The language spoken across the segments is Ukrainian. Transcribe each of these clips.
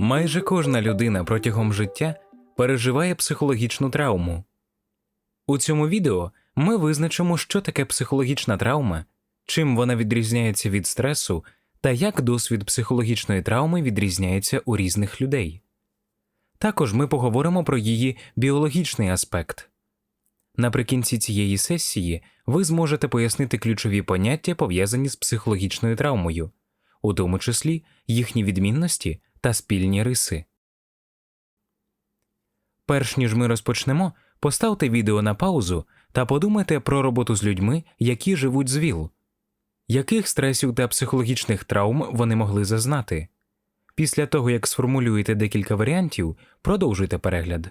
Майже кожна людина протягом життя переживає психологічну травму. У цьому відео ми визначимо, що таке психологічна травма, чим вона відрізняється від стресу та як досвід психологічної травми відрізняється у різних людей. Також ми поговоримо про її біологічний аспект. Наприкінці цієї сесії ви зможете пояснити ключові поняття, пов'язані з психологічною травмою, у тому числі їхні відмінності та спільні риси. Перш ніж ми розпочнемо, поставте відео на паузу та подумайте про роботу з людьми, які живуть з ВІЛ. Яких стресів та психологічних травм вони могли зазнати? Після того, як сформулюєте декілька варіантів, продовжуйте перегляд.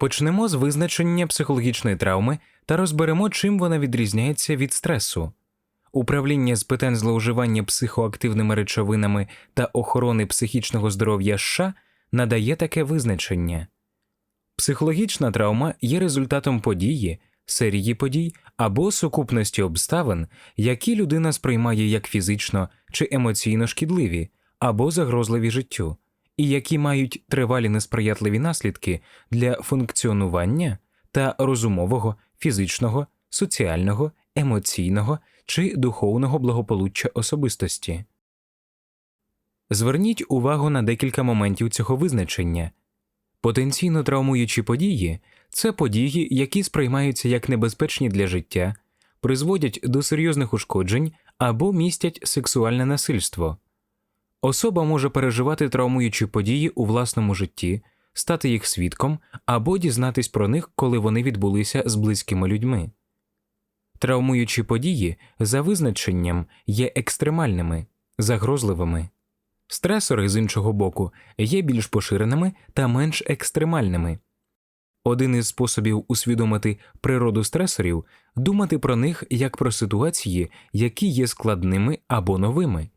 Почнемо з визначення психологічної травми та розберемо, чим вона відрізняється від стресу. Управління з питань зловживання психоактивними речовинами та охорони психічного здоров'я США надає таке визначення. Психологічна травма є результатом події, серії подій або сукупності обставин, які людина сприймає як фізично чи емоційно шкідливі або загрозливі життю, і які мають тривалі несприятливі наслідки для функціонування та розумового, фізичного, соціального, емоційного чи духовного благополуччя особистості. Зверніть увагу на декілька моментів цього визначення. Потенційно травмуючі події це події, які сприймаються як небезпечні для життя, призводять до серйозних ушкоджень або містять сексуальне насильство. Особа може переживати травмуючі події у власному житті, стати їх свідком або дізнатись про них, коли вони відбулися з близькими людьми. Травмуючі події за визначенням є екстремальними, загрозливими. Стресори, з іншого боку, є більш поширеними та менш екстремальними. Один із способів усвідомити природу стресорів думати про них як про ситуації, які є складними або новими.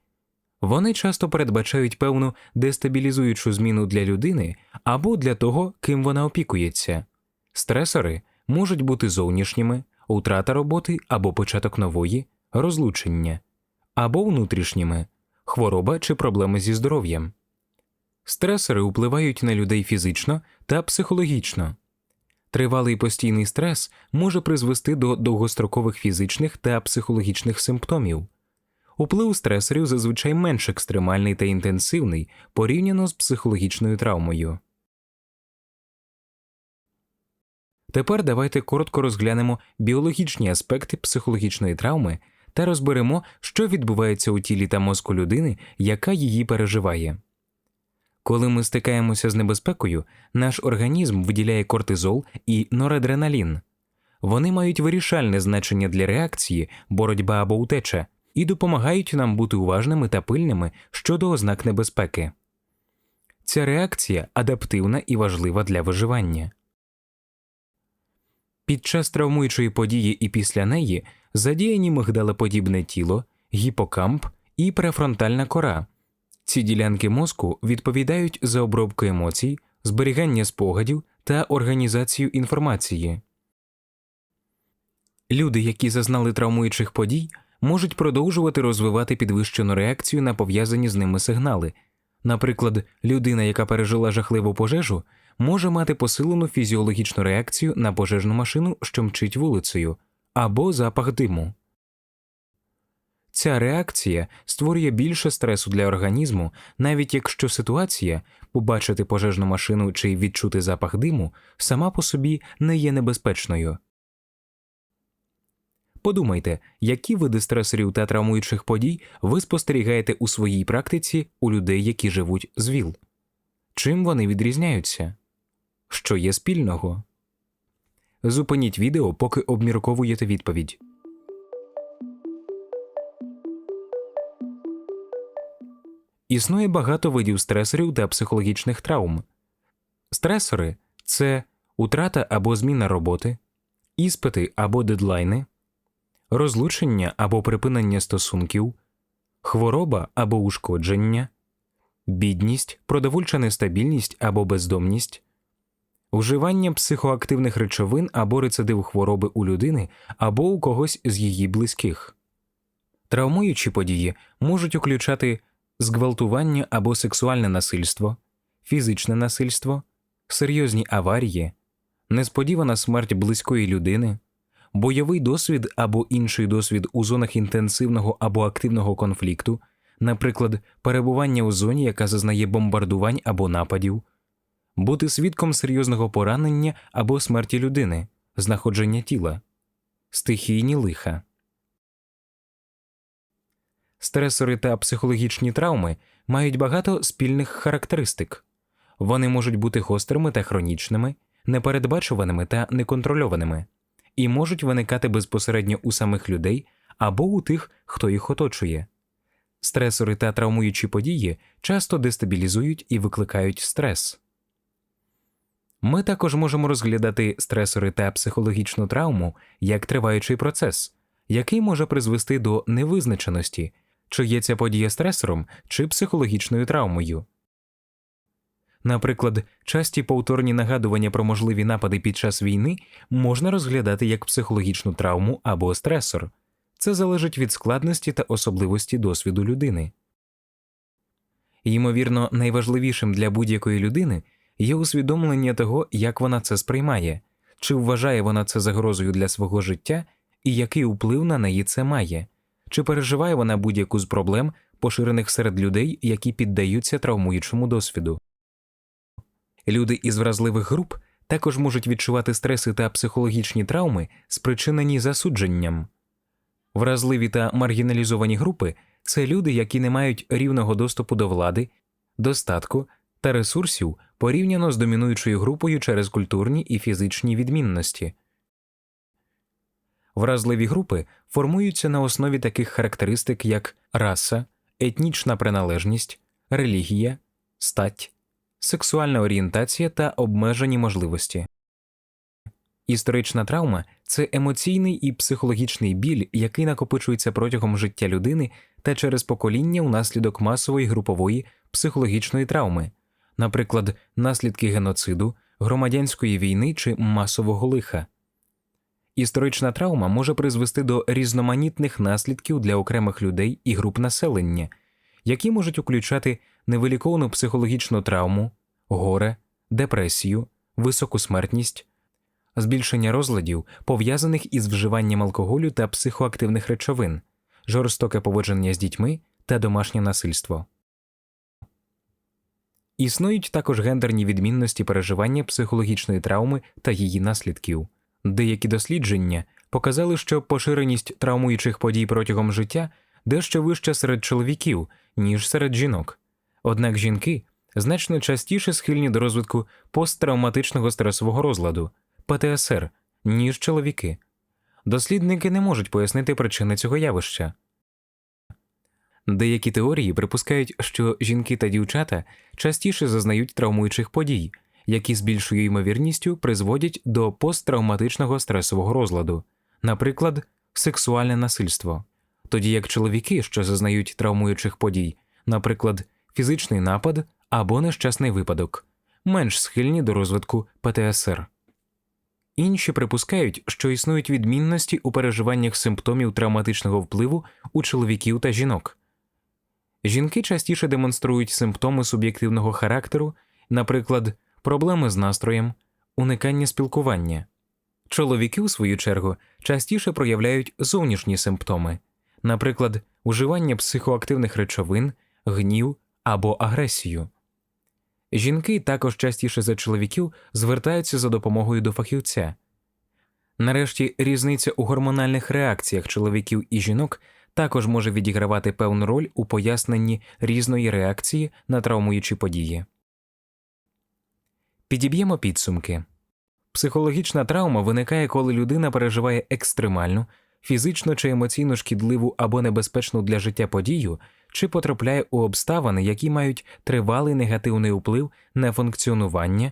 Вони часто передбачають певну дестабілізуючу зміну для людини або для того, ким вона опікується. Стресори можуть бути зовнішніми, утрата роботи або початок нової, розлучення, або внутрішніми хвороба чи проблеми зі здоров'ям. Стресори впливають на людей фізично та психологічно. Тривалий постійний стрес може призвести до довгострокових фізичних та психологічних симптомів. Уплив стресорів зазвичай менш екстремальний та інтенсивний порівняно з психологічною травмою. Тепер давайте коротко розглянемо біологічні аспекти психологічної травми та розберемо, що відбувається у тілі та мозку людини, яка її переживає. Коли ми стикаємося з небезпекою, наш організм виділяє кортизол і норадреналін. Вони мають вирішальне значення для реакції, боротьба або утеча і допомагають нам бути уважними та пильними щодо ознак небезпеки. Ця реакція адаптивна і важлива для виживання. Під час травмуючої події і після неї задіяні мигдалеподібне тіло, гіпокамп і префронтальна кора. Ці ділянки мозку відповідають за обробку емоцій, зберігання спогадів та організацію інформації. Люди, які зазнали травмуючих подій, можуть продовжувати розвивати підвищену реакцію на пов'язані з ними сигнали. Наприклад, людина, яка пережила жахливу пожежу, може мати посилену фізіологічну реакцію на пожежну машину, що мчить вулицею, або запах диму. Ця реакція створює більше стресу для організму, навіть якщо ситуація побачити пожежну машину чи відчути запах диму сама по собі не є небезпечною. Подумайте, які види стресорів та травмуючих подій ви спостерігаєте у своїй практиці у людей, які живуть з ВІЛ? Чим вони відрізняються? Що є спільного? Зупиніть відео, поки обмірковуєте відповідь. Існує багато видів стресорів та психологічних травм. Стресори це утрата або зміна роботи, іспити або дедлайни, розлучення або припинення стосунків, хвороба або ушкодження, бідність, продовольча нестабільність або бездомність, уживання психоактивних речовин або рецидив хвороби у людини або у когось з її близьких. Травмуючі події можуть включати зґвалтування або сексуальне насильство, фізичне насильство, серйозні аварії, несподівана смерть близької людини, бойовий досвід або інший досвід у зонах інтенсивного або активного конфлікту, наприклад, перебування у зоні, яка зазнає бомбардувань або нападів, бути свідком серйозного поранення або смерті людини, знаходження тіла, стихійні лиха. Стресори та психологічні травми мають багато спільних характеристик. Вони можуть бути гострими та хронічними, непередбачуваними та неконтрольованими, і можуть виникати безпосередньо у самих людей або у тих, хто їх оточує. Стресори та травмуючі події часто дестабілізують і викликають стрес. Ми також можемо розглядати стресори та психологічну травму як триваючий процес, який може призвести до невизначеності, чи є ця подія стресором чи психологічною травмою. Наприклад, часті повторні нагадування про можливі напади під час війни можна розглядати як психологічну травму або стресор. Це залежить від складності та особливості досвіду людини. Ймовірно, найважливішим для будь-якої людини є усвідомлення того, як вона це сприймає, чи вважає вона це загрозою для свого життя і який вплив на неї це має, чи переживає вона будь-яку з проблем, поширених серед людей, які піддаються травмуючому досвіду. Люди із вразливих груп також можуть відчувати стреси та психологічні травми, спричинені засудженням. Вразливі та маргіналізовані групи це люди, які не мають рівного доступу до влади, достатку та ресурсів порівняно з домінуючою групою через культурні і фізичні відмінності. Вразливі групи формуються на основі таких характеристик, як раса, етнічна приналежність, релігія, стать, сексуальна орієнтація та обмежені можливості. Історична травма це емоційний і психологічний біль, який накопичується протягом життя людини та через покоління внаслідок масової групової психологічної травми, наприклад, наслідки геноциду, громадянської війни чи масового лиха. Історична травма може призвести до різноманітних наслідків для окремих людей і груп населення, які можуть включати невиліковану психологічну травму, горе, депресію, високу смертність, збільшення розладів, пов'язаних із вживанням алкоголю та психоактивних речовин, жорстоке поводження з дітьми та домашнє насильство. Існують також гендерні відмінності переживання психологічної травми та її наслідків. Деякі дослідження показали, що поширеність травмуючих подій протягом життя дещо вища серед чоловіків, ніж серед жінок. Однак жінки значно частіше схильні до розвитку посттравматичного стресового розладу ПТСР, ніж чоловіки. Дослідники не можуть пояснити причини цього явища. Деякі теорії припускають, що жінки та дівчата частіше зазнають травмуючих подій, які з більшою ймовірністю призводять до посттравматичного стресового розладу, наприклад, сексуальне насильство, тоді як чоловіки, що зазнають травмуючих подій, наприклад, фізичний напад або нещасний випадок, менш схильні до розвитку ПТСР. Інші припускають, що існують відмінності у переживаннях симптомів травматичного впливу у чоловіків та жінок. Жінки частіше демонструють симптоми суб'єктивного характеру, наприклад, проблеми з настроєм, уникання спілкування. Чоловіки, у свою чергу, частіше проявляють зовнішні симптоми, наприклад, уживання психоактивних речовин, гнів або агресію. Жінки також частіше за чоловіків звертаються за допомогою до фахівця. Нарешті різниця у гормональних реакціях чоловіків і жінок також може відігравати певну роль у поясненні різної реакції на травмуючі події. Підіб'ємо підсумки. Психологічна травма виникає, коли людина переживає екстремальну, фізично чи емоційно шкідливу або небезпечну для життя подію, чи потрапляє у обставини, які мають тривалий негативний вплив на функціонування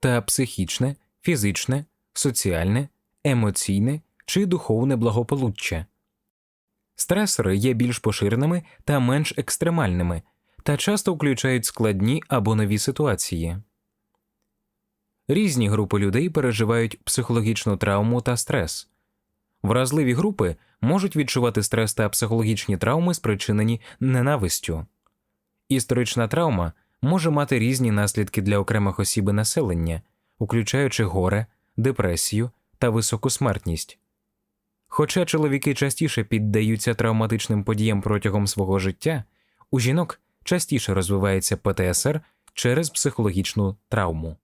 та психічне, фізичне, соціальне, емоційне чи духовне благополуччя. Стресори є більш поширеними та менш екстремальними та часто включають складні або нові ситуації. Різні групи людей переживають психологічну травму та стрес. Вразливі групи можуть відчувати стрес та психологічні травми, спричинені ненавистю. Історична травма може мати різні наслідки для окремих осіб і населення, включаючи горе, депресію та високу смертність. Хоча чоловіки частіше піддаються травматичним подіям протягом свого життя, у жінок частіше розвивається ПТСР через психологічну травму.